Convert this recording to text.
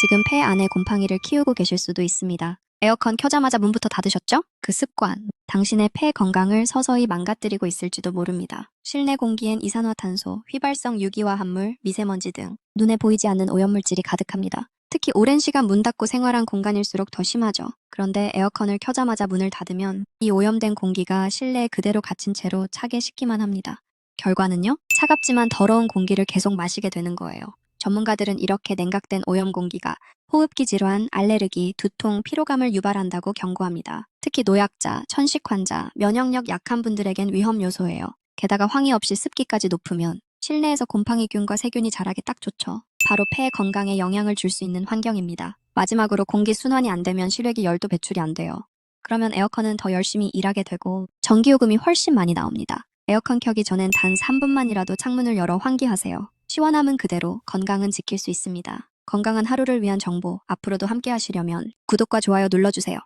지금 폐 안에 곰팡이를 키우고 계실 수도 있습니다. 에어컨 켜자마자 문부터 닫으셨죠? 그 습관, 당신의 폐 건강을 서서히 망가뜨리고 있을지도 모릅니다. 실내 공기엔 이산화탄소, 휘발성 유기화 합물, 미세먼지 등 눈에 보이지 않는 오염물질이 가득합니다. 특히 오랜 시간 문 닫고 생활한 공간일수록 더 심하죠. 그런데 에어컨을 켜자마자 문을 닫으면 이 오염된 공기가 실내에 그대로 갇힌 채로 차게 식기만 합니다. 결과는요? 차갑지만 더러운 공기를 계속 마시게 되는 거예요. 전문가들은 이렇게 냉각된 오염 공기가 호흡기 질환, 알레르기, 두통, 피로감을 유발한다고 경고합니다. 특히 노약자, 천식 환자, 면역력 약한 분들에겐 위험 요소예요. 게다가 황이 없이 습기까지 높으면 실내에서 곰팡이균과 세균이 자라기 딱 좋죠. 바로 폐 건강에 영향을 줄 수 있는 환경입니다. 마지막으로 공기 순환이 안 되면 실외기 열도 배출이 안 돼요. 그러면 에어컨은 더 열심히 일하게 되고 전기요금이 훨씬 많이 나옵니다. 에어컨 켜기 전엔 단 3분만이라도 창문을 열어 환기하세요. 시원함은 그대로 건강은 지킬 수 있습니다. 건강한 하루를 위한 정보 앞으로도 함께 하시려면 구독과 좋아요 눌러주세요.